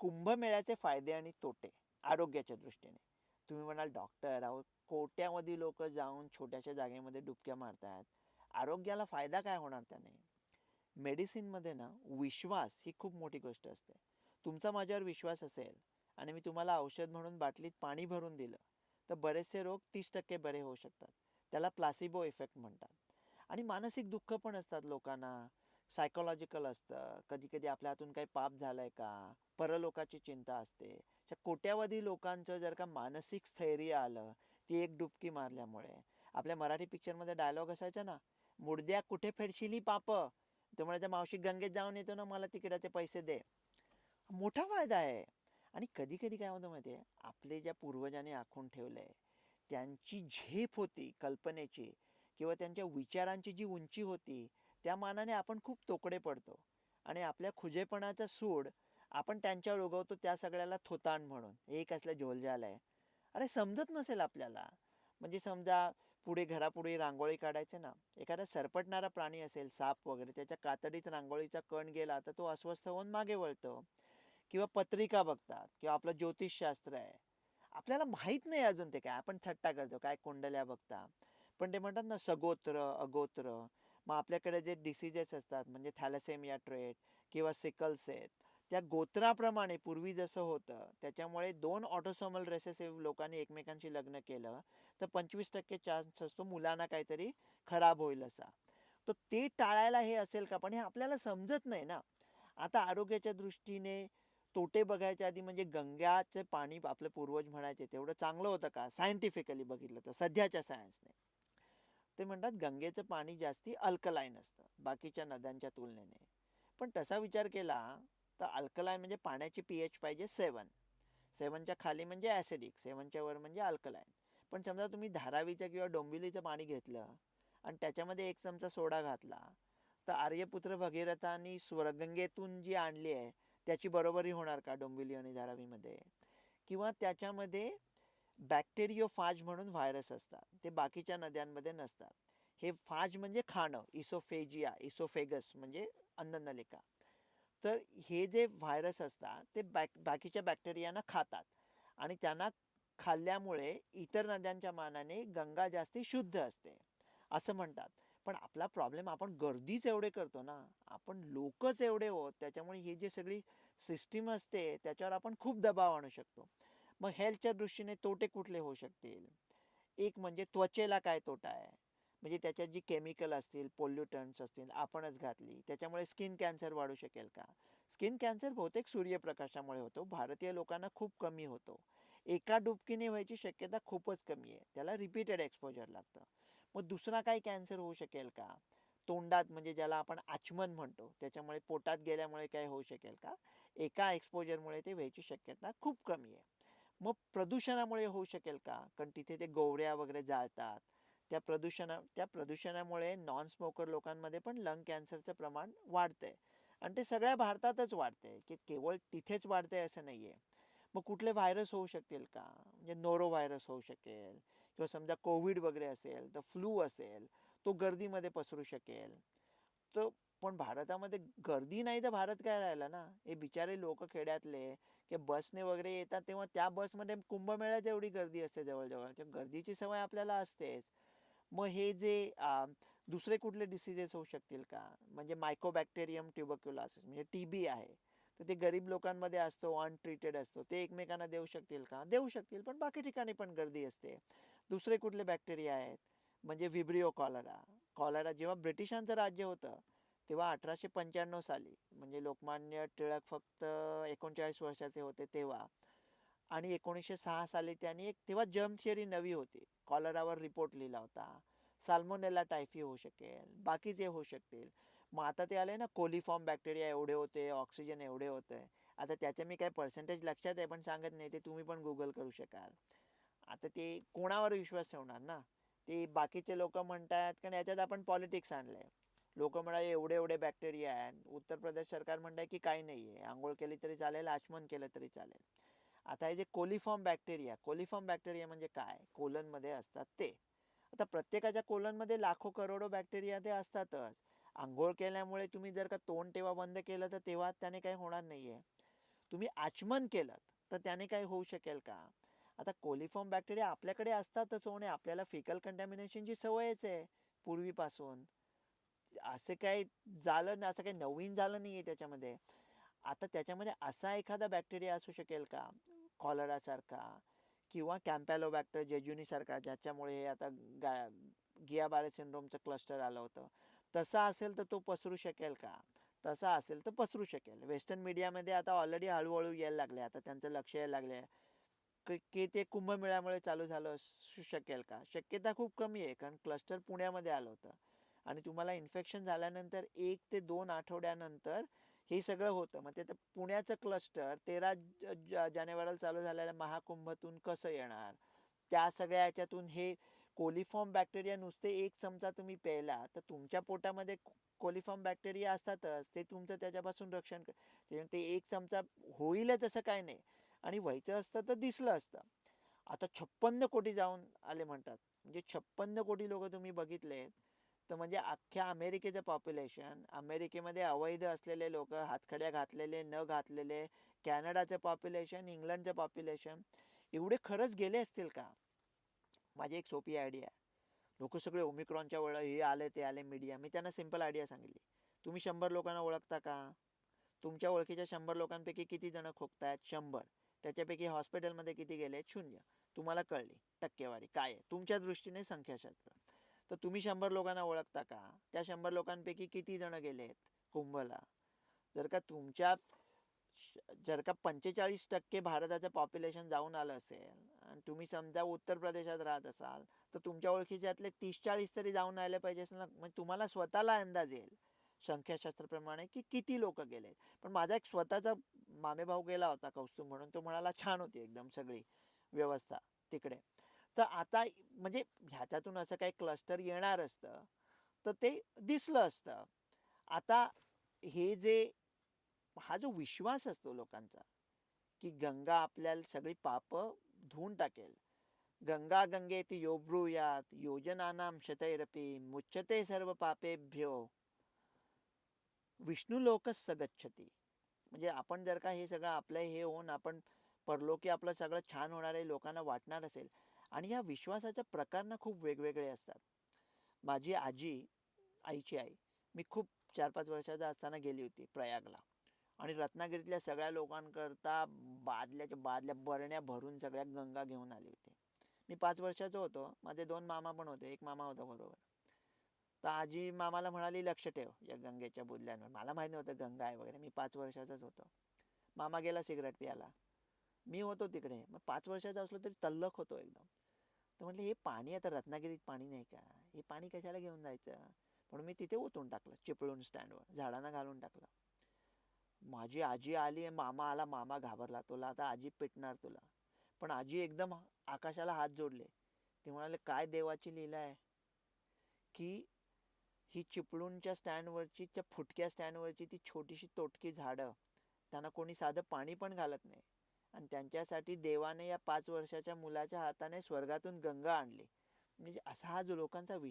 कुंभमेळ्याचे फायदे आणि तोटे आरोग्याच्या दृष्टीने. तुम्ही म्हणाल डॉक्टर अहो कोट्यामध्ये लोक जाऊन छोट्याशा जागेमध्ये डुबक्या मारतात आरोग्याला फायदा काय होणार त्याने? मेडिसिनमध्ये ना विश्वास ही खूप मोठी गोष्ट असते. तुमचा माझ्यावर विश्वास असेल आणि मी तुम्हाला औषध म्हणून बाटलीत पाणी भरून दिलं तर बरेचसे रोग तीस टक्के बरे होऊ शकतात. त्याला प्लासिबो इफेक्ट म्हणतात. आणि मानसिक दुःख पण असतात लोकांना. सायकोलॉजिकल असतं. कधी कधी आपल्या हातून काही पाप झालंय का? परलोकाची चिंता असते. अशा कोट्यावधी लोकांचं जर का मानसिक स्थैर्य आलं ती एक डुबकी मारल्यामुळे. आपल्या मराठी पिक्चरमध्ये डायलॉग असायचा ना मुडद्या कुठे फेडशिली पाप? त्यामुळे त्या मावशी गंगेत जाऊन येतो ना मला तिकिटाचे पैसे दे. मोठा फायदा आहे. आणि कधी कधी काय होतं माहिती आहे आपले ज्या पूर्वजांनी आखून ठेवलं आहे त्यांची झेप होती कल्पनेची किंवा त्यांच्या विचारांची जी उंची होती त्या मानाने आपण खूप तोकडे पडतो. आणि आपल्या खुजेपणाचा सूड आपण त्यांच्यावर उगवतो त्या सगळ्याला थोतान म्हणून. एक असल्या झोलझाल आहे. अरे समजत नसेल आपल्याला. म्हणजे समजा पुढे घरापुढे रांगोळी काढायचे ना. एखादा सरपटणारा प्राणी असेल साप वगैरे त्याच्या कातडीत रांगोळीचा कण गेला तर तो अस्वस्थ होऊन मागे वळतो. किंवा पत्रिका बघतात किंवा आपलं ज्योतिषशास्त्र आहे. आपल्याला माहीत नाही अजून ते काय. आपण थट्टा करतो. काय कुंडल्या बघता. पण ते म्हणतात ना सगोत्र अगोत्र. मग आपल्याकडे जे डिसिजेस असतात म्हणजे थॅलेसेमिया ट्रेट किंवा सिकल्स आहेत त्या गोत्राप्रमाणे पूर्वी जसं होतं त्याच्यामुळे दोन ऑटोसोमल रेसेसिव्ह लोकांनी एकमेकांशी लग्न केलं तर पंचवीस टक्के चान्स असतो मुलांना काहीतरी खराब होईल असा. तर ते टाळायला हे असेल का? पण हे आपल्याला समजत नाही ना. आता आरोग्याच्या दृष्टीने तोटे बघायच्या आधी म्हणजे गंगाचे पाणी आपले पूर्वज म्हणायचे तेवढं चांगलं होतं का? सायंटिफिकली बघितलं तर सध्याच्या सायन्सने ते म्हणतात गंगेचं पाणी जास्ती अल्कलाईन असतं बाकीच्या नद्यांच्या तुलनेने. पण तसा विचार केला तर अल्कलाईन म्हणजे पाण्याची पी एच पाहिजे सेवन सेवनच्या खाली म्हणजे ॲसिडिक सेवनच्या वर म्हणजे अल्कलाईन पण समजा तुम्ही धारावीचं किंवा डोंबिवलीचं पाणी घेतलं आणि त्याच्यामध्ये एक चमचा सोडा घातला तर आर्यपुत्र भगीरथांनी स्वरगंगेतून जी आणली आहे त्याची बरोबरी होणार का डोंबिवली आणि धारावीमध्ये? किंवा त्याच्यामध्ये बॅक्टेरियोफाज म्हणून व्हायरस असतात. ते बाकीच्या नद्यांमध्ये नसतात. हे फाज म्हणजे खाणं इसोफेजिया इसोफेगस म्हणजे अन्ननलिका. तर हे जे व्हायरस असतात ते बॅक बाकीच्या बॅक्टेरियांना खातात. आणि त्यांना खाल्ल्यामुळे इतर नद्यांच्या मानाने गंगा जास्ती शुद्ध असते. असं म्हणतात. पण आपला प्रॉब्लेम आपण गर्दीच एवढे करतो ना. आपण लोकच एवढे होत त्याच्यामुळे ही जी सगळी सिस्टीम असते त्याच्यावर आपण खूप दबाव आणू शकतो. मग हेल्थच्या दृष्टीने तोटे कुठले होऊ शकतील? एक म्हणजे त्वचेला काय तोटा आहे? म्हणजे त्याच्यात जी केमिकल असतील पोल्युटन्स असतील आपणच घातली त्याच्यामुळे स्किन कॅन्सर वाढू शकेल का? स्किन कॅन्सर बहुतेक सूर्यप्रकाशामुळे होतो. भारतीय लोकांना खूप कमी होतो. एका डुबकीने व्हायची शक्यता खूपच कमी आहे. त्याला रिपीटेड एक्सपोजर लागतं. मग दुसरा काही कॅन्सर होऊ शकेल का? तोंडात म्हणजे ज्याला आपण आचमन म्हणतो त्याच्यामुळे पोटात गेल्यामुळे काय होऊ शकेल का? एका एक्सपोजरमुळे ते व्हायची शक्यता खूप कमी आहे. मग प्रदूषणामुळे होऊ शकेल का? कारण तिथे ते गोवऱ्या वगैरे जाळतात. त्या प्रदूषणा त्या प्रदूषणामुळे नॉन स्मोकर लोकांमध्ये पण लंग कॅन्सरचं प्रमाण वाढतंय. आणि ते सगळ्या भारतातच वाढते की केवळ तिथेच वाढतंय असं नाही आहे मग कुठले व्हायरस होऊ शकतील का? म्हणजे नोरो व्हायरस होऊ शकेल किंवा समजा कोविड वगैरे असेल तर फ्लू असेल तो गर्दीमध्ये पसरू शकेल. तर पण भारतामध्ये गर्दी नाही तर भारत काय राहिला ना? हे बिचारे लोक खेड्यातले की बसने वगैरे येतात तेव्हा त्या बसमध्ये कुंभमेळ्याच एवढी गर्दी असते जवळजवळ त्या गर्दीची सवय आपल्याला असतेच. मग हे जे दुसरे कुठले डिसिजेस होऊ शकतील का? म्हणजे मायकोबॅक्टेरियम ट्युबक्युलासिस म्हणजे टी बी आहे. तर ते गरीब लोकांमध्ये असतो अनट्रीटेड असतो. ते एकमेकांना देऊ शकतील का? देऊ शकतील पण बाकी ठिकाणी पण गर्दी असते. दुसरे कुठले बॅक्टेरिया आहेत? म्हणजे विब्रिओ कॉलरा कॉलरा जेव्हा ब्रिटिशांचं राज्य होतं तेव्हा अठराशे पंच्याण्णव साली म्हणजे लोकमान्य टिळक फक्त एकोणचाळीस वर्षाचे होते तेव्हा. आणि एकोणीसशे सहा साली त्यांनी एक तेव्हा जर्म थिअरी नवी होती. कॉलरावर रिपोर्ट लिहिला होता. साल्मोनेला टायफी होऊ शकेल. बाकीचे होऊ शकतील. मग आता ते आले ना कोलिफॉर्म बॅक्टेरिया एवढे होते ऑक्सिजन एवढे होते. आता त्याचे मी काय पर्सेंटेज लक्षात आहे पण सांगत नाही ते तुम्ही पण गुगल करू शकाल. आता ते कोणावर विश्वास ठेवणार ना? ते बाकीचे लोक म्हणतात कारण याच्यात आपण पॉलिटिक्स आणलंय. लोक म्हणाले एवढे एवढे बॅक्टेरिया आहेत. उत्तर प्रदेश सरकार म्हणतंय की काही नाही आहे. आंघोळ केली तरी चालेल आचमन केलं तरी चालेल. आता हे जे कोलिफॉर्म बॅक्टेरिया कोलिफॉर्म बॅक्टेरिया म्हणजे काय? कोलनमध्ये असतात ते. आता प्रत्येकाच्या कोलनमध्ये लाखो करोडो बॅक्टेरिया ते असतातच. आंघोळ केल्यामुळे तुम्ही जर का तोंड तेव्हा बंद केलं तर तेव्हा त्याने काही होणार नाही आहे तुम्ही आचमन केलं तर त्याने काही होऊ शकेल का? आता कोलिफॉर्म बॅक्टेरिया आपल्याकडे असतातच होणे आपल्याला फिकल कंटॅमिनेशनची सवयच आहे पूर्वीपासून. असं काही झालं ना असं काही नवीन झालं नाही आहे त्याच्यामध्ये. आता त्याच्यामध्ये असा एखादा बॅक्टेरिया असू शकेल का? कॉलरासारखा किंवा कॅम्पॅलोबॅक्टर जेजुनीसारखा ज्याच्यामुळे हे आता गा गियाबारे सिंड्रोमचं क्लस्टर आलं होतं. तसा असेल तर तो पसरू शकेल का? तसा असेल तर पसरू शकेल. वेस्टर्न मीडियामध्ये आता ऑलरेडी हळूहळू यायला लागले आता त्यांचं लक्ष यायला लागले. की की ते कुंभमेळ्यामुळे चालू झालं असू शकेल का? शक्यता खूप कमी आहे कारण क्लस्टर पुण्यामध्ये आलं होतं. आणि तुम्हाला इन्फेक्शन झाल्यानंतर एक ते दोन आठवड्यानंतर हे सगळं होतं. मग ते तर पुण्याचं क्लस्टर तेरा जानेवारीला चालू झालेल्या महाकुंभातून कसं येणार? त्या सगळ्या याच्यातून हे कोलिफॉर्म बॅक्टेरिया नुसते एक चमचा तुम्ही प्यायला तर तुमच्या पोटामध्ये कोलिफॉर्म बॅक्टेरिया असतातच ते तुमचं त्याच्यापासून रक्षण ते एक चमचा होईलच असं काय नाही. आणि व्हायचं असतं तर दिसलं असतं. आता छप्पन्न कोटी जाऊन आले म्हणतात. म्हणजे छप्पन्न कोटी लोक तुम्ही बघितलेत. तर म्हणजे अख्ख्या अमेरिकेचं पॉप्युलेशन अमेरिकेमध्ये अवैध असलेले लोक हातखड्या घातलेले न घातलेले कॅनडाचं पॉप्युलेशन इंग्लंडचं पॉप्युलेशन एवढे खरंच गेले असतील का? माझी एक सोपी आयडिया लोक सगळे ओमिक्रॉनच्या वळ हे आले ते आले मीडिया मी त्यांना सिंपल आयडिया सांगितली. तुम्ही शंभर लोकांना ओळखता का? तुमच्या ओळखीच्या शंभर लोकांपैकी किती जण खोकतायत? शंभर. त्याच्यापैकी हॉस्पिटलमध्ये किती गेले शून्य. तुम्हाला कळली. टक्केवारी. काय आहे? तुमच्या दृष्टीने संख्याशास्त्र. तर तुम्ही शंभर लोकांना ओळखता का? त्या शंभर लोकांपैकी किती जण आहेत कुंभला? जर का तुमच्या जर का पंचेचाळीस टक्के भारताचं पॉप्युलेशन जाऊन आलं असेल आणि तुम्ही समजा उत्तर प्रदेशात राहत असाल तर तुमच्या ओळखीच्यातले तीस चाळीस तरी जाऊन आले पाहिजे असेल ना म्हणजे तुम्हाला स्वतःला अंदाज येईल संख्याशास्त्राप्रमाणे की किती लोक गेले पण माझा एक स्वतःचा मामेभाऊ गेला होता कौस्तुभ म्हणून तो म्हणाला छान होती एकदम सगळी व्यवस्था तिकडे. तर आता म्हणजे ह्याच्यातून असं काही क्लस्टर येणार असतं तर ते दिसलं असतं. आता हे जे हा जो विश्वास असतो लोकांचा की गंगा आपल्याला सगळी पापं धुवून टाकेल. गंगा गंगेती योब्रुयात योजनानाम शतैरपी मुच्यते सर्व पापेभ्यो. विष्णू लोकच सगच्छती. म्हणजे आपण जर का हे सगळं आपलं हे होऊन आपण परलोकी आपलं सगळं छान होणार आहे लोकांना वाटणार असेल आणि या विश्वासाच्या प्रकारना खूप वेगवेगळे असतात. माझी आजी आईची आई मी खूप चार पाच वर्षाचा असताना गेली होती प्रयागला. आणि रत्नागिरीतल्या सगळ्या लोकांकरता बादल्याच्या बादल्या बरण्या भरून सगळ्या गंगा घेऊन आली होती. मी पाच वर्षाचं होतो. माझे दोन मामा पण होते. एक मामा होता बरोबर. तर आजी मामाला म्हणाली लक्ष ठेव या गंगेच्या बुदल्यांवर. मला माहीत नव्हतं गंगा आहे वगैरे. मी पाच वर्षाचाच होतो. मामा गेला सिगरेट प्यायला. मी होतो तिकडे. मग पाच वर्षाचा असलो तरी तल्लख होतो एकदम. तर म्हटलं हे पाणी आता रत्नागिरीत पाणी नाही का? हे पाणी कशाला घेऊन जायचं? म्हणून मी तिथे ओतून टाकलं चिपळूण स्टँडवर झाडांना घालून टाकलं. माझी आजी आली मामा आला मामा घाबरला तुला आता आजी पिटणार तुला. पण आजी एकदम आकाशाला हात जोडले. ते म्हणाले काय देवाची लीला आहे? की ही चिपळूणच्या स्टँडवरची त्या फुटक्या स्टँडवरची ती छोटीशी तोटकी झाडं त्यांना कोणी साधं पाणी पण घालत नाही. आणि त्यांच्यासाठी देवाने या पाच वर्षाच्या मुलाच्या हाताने स्वर्गातून गंगा आणली. म्हणजे असा हा जो लोकांचा विश्वास